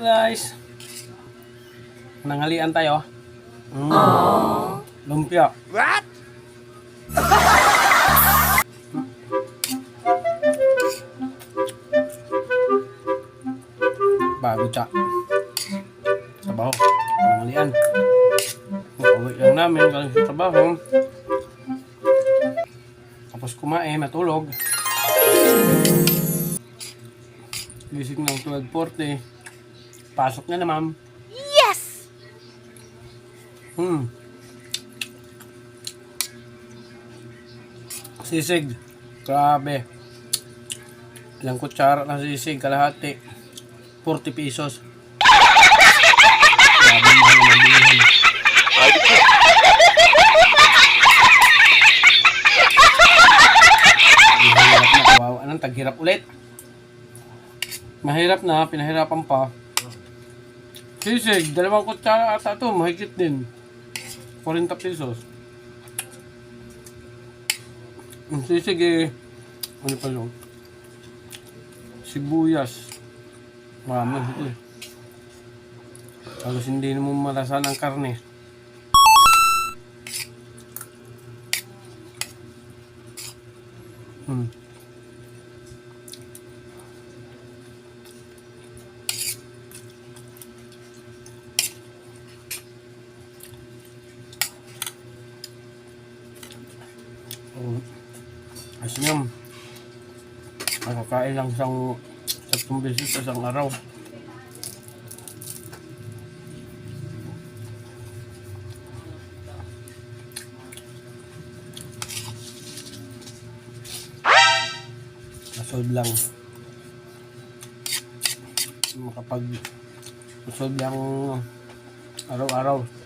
guys. Nangalian tayo. Mm. Lumpia. What? Bago tsa. Trabaho. Nangalian. Pauwi lang namin galing sa trabaho. Tapos kumain, matulog. Gising ng 12.40. Pasok na naman. Yes! Hmm. Sisig. Grabe. Ilang kutsara ng sisig, kalahati. 40 pesos. Grabe mahal na bilihan. Mahirap na, kawawa nang taghirap ulit. Mahirap na, pinahirapan pa. Sisig, dalawang kutsara ata ito, mahigit din. 40 pesos. Ang sisig eh, ano pa yun? Sibuyas. Marami ito eh. Halos hindi mo malasan ang karne. Hmm. Nga. Nakakain lang isang sampung beses sa isang araw. Masolve lang. Makapag masolve lang araw-araw.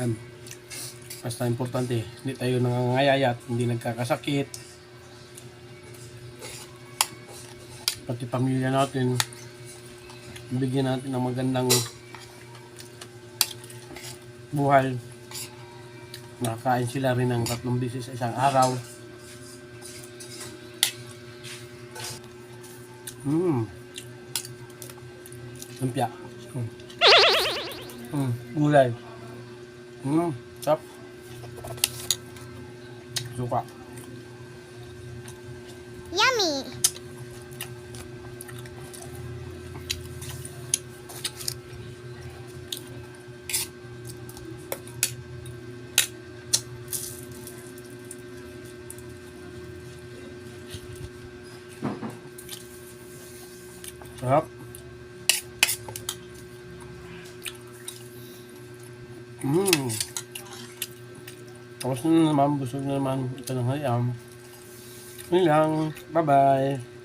Yan. Basta importante, hindi tayo nangangayayat, hindi nagkakasakit. Pati pamilya natin, bigyan natin ng magandang buhay. Nakakain sila rin ng tatlong bisis sa isang araw. Mmm. Lumpia. Mm. Mm. Gulay. Mmm. Sarap. Suka. Yummy! Sarap. Mmm. Tapos na naman, busog na naman. Ito ng hayam. Yun lang. Bye-bye.